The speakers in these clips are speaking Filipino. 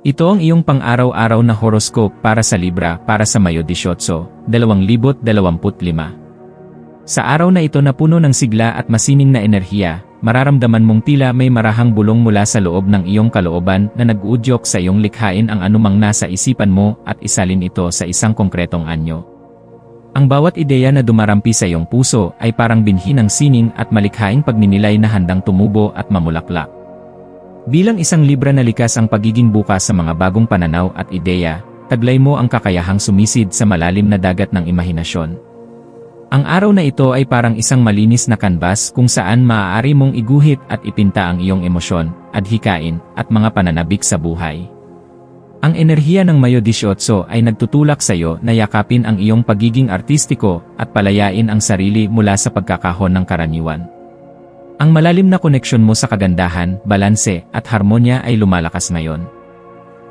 Ito ang iyong pang-araw-araw na horoscope para sa Libra para sa Mayo 18, 2025. Sa araw na ito na puno ng sigla at masining na enerhiya, mararamdaman mong tila may marahang bulong mula sa loob ng iyong kalooban na nag-uudyok sa iyong likhain ang anumang nasa isipan mo at isalin ito sa isang konkretong anyo. Ang bawat ideya na dumarampi sa iyong puso ay parang binhi ng sining at malikhaing pagninilay na handang tumubo at mamulaklak. Bilang isang libra na likas ang pagiging bukas sa mga bagong pananaw at ideya, taglay mo ang kakayahang sumisid sa malalim na dagat ng imahinasyon. Ang araw na ito ay parang isang malinis na kanbas kung saan maaari mong iguhit at ipinta ang iyong emosyon, adhikain, at mga pananabik sa buhay. Ang enerhiya ng Mayo 18 ay nagtutulak sa iyo na yakapin ang iyong pagiging artistiko at palayain ang sarili mula sa pagkakahon ng karaniwan. Ang malalim na koneksyon mo sa kagandahan, balanse, at harmonya ay lumalakas ngayon.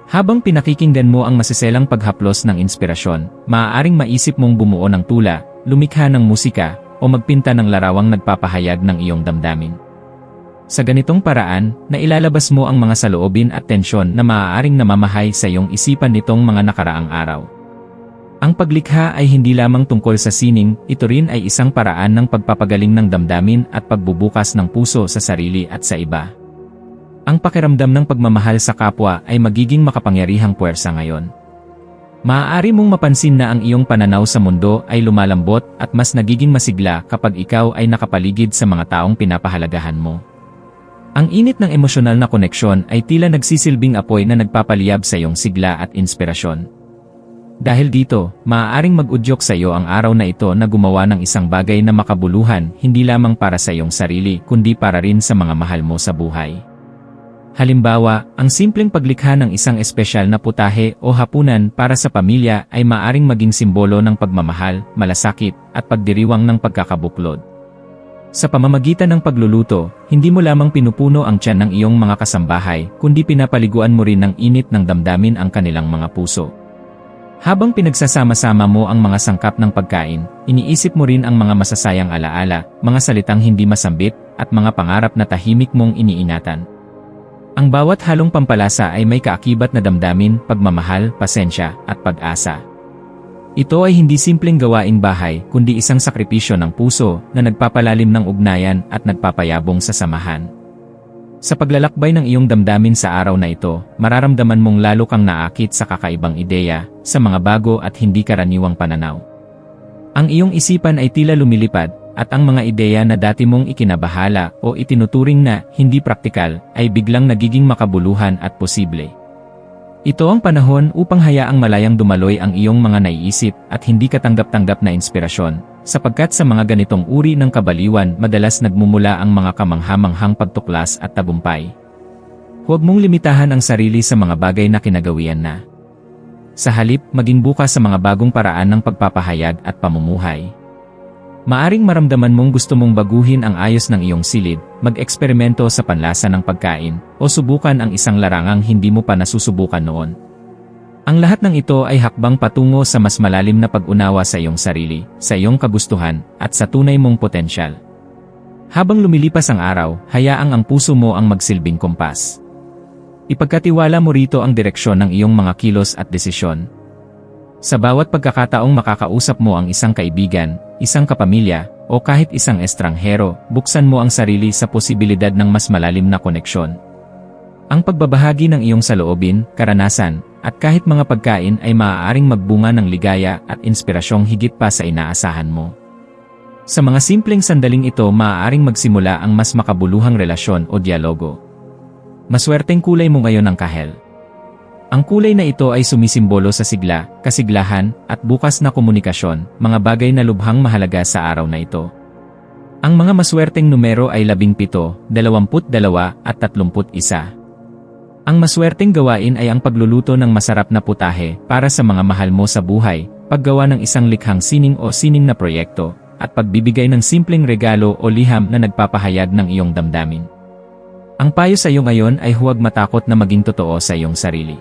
Habang pinakikinggan mo ang masiselang paghaplos ng inspirasyon, maaaring maisip mong bumuo ng tula, lumikha ng musika, o magpinta ng larawang nagpapahayag ng iyong damdamin. Sa ganitong paraan, nailalabas mo ang mga saloobin at tensyon na maaaring namamahay sa iyong isipan nitong mga nakaraang araw. Ang paglikha ay hindi lamang tungkol sa sining, ito rin ay isang paraan ng pagpapagaling ng damdamin at pagbubukas ng puso sa sarili at sa iba. Ang pakiramdam ng pagmamahal sa kapwa ay magiging makapangyarihang puwersa ngayon. Maaari mong mapansin na ang iyong pananaw sa mundo ay lumalambot at mas nagiging masigla kapag ikaw ay nakapaligid sa mga taong pinapahalagahan mo. Ang init ng emosyonal na koneksyon ay tila nagsisilbing apoy na nagpapaliyab sa iyong sigla at inspirasyon. Dahil dito, maaaring mag-udyok sa iyo ang araw na ito na gumawa ng isang bagay na makabuluhan hindi lamang para sa iyong sarili kundi para rin sa mga mahal mo sa buhay. Halimbawa, ang simpleng paglikha ng isang espesyal na putahe o hapunan para sa pamilya ay maaring maging simbolo ng pagmamahal, malasakit, at pagdiriwang ng pagkakabuklod. Sa pamamagitan ng pagluluto, hindi mo lamang pinupuno ang tiyan ng iyong mga kasambahay, kundi pinapaliguan mo rin ng init ng damdamin ang kanilang mga puso. Habang pinagsasama-sama mo ang mga sangkap ng pagkain, iniisip mo rin ang mga masasayang alaala, mga salitang hindi masambit, at mga pangarap na tahimik mong iniinatan. Ang bawat halong pampalasa ay may kaakibat na damdamin, pagmamahal, pasensya, at pag-asa. Ito ay hindi simpleng gawaing bahay, kundi isang sakripisyo ng puso na nagpapalalim ng ugnayan at nagpapayabong sa samahan. Sa paglalakbay ng iyong damdamin sa araw na ito, mararamdaman mong lalo kang naakit sa kakaibang ideya, sa mga bago at hindi karaniwang pananaw. Ang iyong isipan ay tila lumilipad, at ang mga ideya na dati mong ikinabahala o itinuturing na hindi praktikal ay biglang nagiging makabuluhan at posible. Ito ang panahon upang hayaang malayang dumaloy ang iyong mga naiisip at hindi katanggap-tanggap na inspirasyon, sapagkat sa mga ganitong uri ng kabaliwan madalas nagmumula ang mga kamanghamanghang pagtuklas at tabumpay. Huwag mong limitahan ang sarili sa mga bagay na kinagawian na. Sa halip, maging bukas sa mga bagong paraan ng pagpapahayag at pamumuhay. Maaring maramdaman mong gusto mong baguhin ang ayos ng iyong silid, mag-eksperimento sa panlasa ng pagkain, o subukan ang isang larangang hindi mo pa nasusubukan noon. Ang lahat ng ito ay hakbang patungo sa mas malalim na pag-unawa sa iyong sarili, sa iyong kagustuhan, at sa tunay mong potensyal. Habang lumilipas ang araw, hayaang ang puso mo ang magsilbing kompas. Ipagkatiwala mo rito ang direksyon ng iyong mga kilos at desisyon. Sa bawat pagkakataong makakausap mo ang isang kaibigan, isang kapamilya, o kahit isang estranghero, buksan mo ang sarili sa posibilidad ng mas malalim na koneksyon. Ang pagbabahagi ng iyong saloobin, karanasan, at kahit mga pagkain ay maaaring magbunga ng ligaya at inspirasyong higit pa sa inaasahan mo. Sa mga simpleng sandaling ito maaaring magsimula ang mas makabuluhang relasyon o dialogo. Maswerteng kulay mo ngayon ang kahel. Ang kulay na ito ay sumisimbolo sa sigla, kasiglahan, at bukas na komunikasyon, mga bagay na lubhang mahalaga sa araw na ito. Ang mga maswerteng numero ay 17, 22 at 31. Ang maswerteng gawain ay ang pagluluto ng masarap na putahe para sa mga mahal mo sa buhay, paggawa ng isang likhang sining o sining na proyekto, at pagbibigay ng simpleng regalo o liham na nagpapahayag ng iyong damdamin. Ang payo sa iyo ngayon ay huwag matakot na maging totoo sa iyong sarili.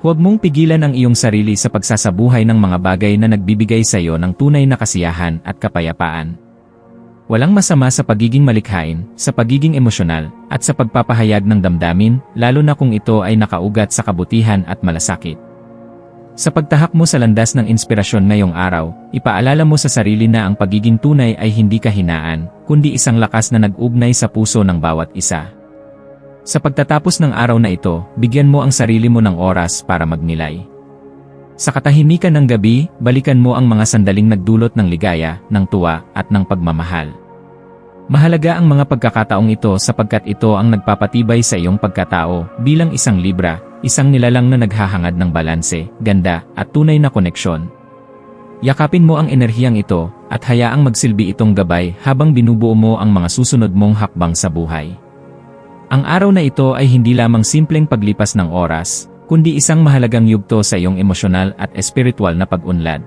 Huwag mong pigilan ang iyong sarili sa pagsasabuhay ng mga bagay na nagbibigay sa iyo ng tunay na kasiyahan at kapayapaan. Walang masama sa pagiging malikhain, sa pagiging emosyonal, at sa pagpapahayag ng damdamin, lalo na kung ito ay nakaugat sa kabutihan at malasakit. Sa pagtahak mo sa landas ng inspirasyon ngayong araw, ipaalala mo sa sarili na ang pagiging tunay ay hindi kahinaan, kundi isang lakas na nag-ugnay sa puso ng bawat isa. Sa pagtatapos ng araw na ito, bigyan mo ang sarili mo ng oras para magnilay. Sa katahimikan ng gabi, balikan mo ang mga sandaling nagdulot ng ligaya, ng tuwa, at ng pagmamahal. Mahalaga ang mga pagkakataong ito sapagkat ito ang nagpapatibay sa iyong pagkatao bilang isang libra, isang nilalang na naghahangad ng balanse, ganda, at tunay na koneksyon. Yakapin mo ang enerhiyang ito at hayaang magsilbi itong gabay habang binubuo mo ang mga susunod mong hakbang sa buhay. Ang araw na ito ay hindi lamang simpleng paglipas ng oras, kundi isang mahalagang yugto sa iyong emosyonal at espiritual na pag-unlad.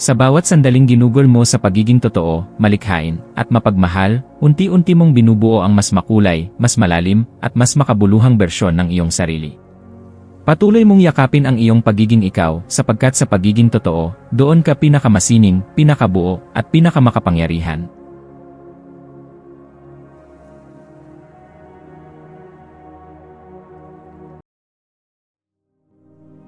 Sa bawat sandaling ginugol mo sa pagiging totoo, malikhain, at mapagmahal, unti-unti mong binubuo ang mas makulay, mas malalim, at mas makabuluhang bersyon ng iyong sarili. Patuloy mong yakapin ang iyong pagiging ikaw sapagkat sa pagiging totoo, doon ka pinakamasining, pinakabuo, at pinakamakapangyarihan.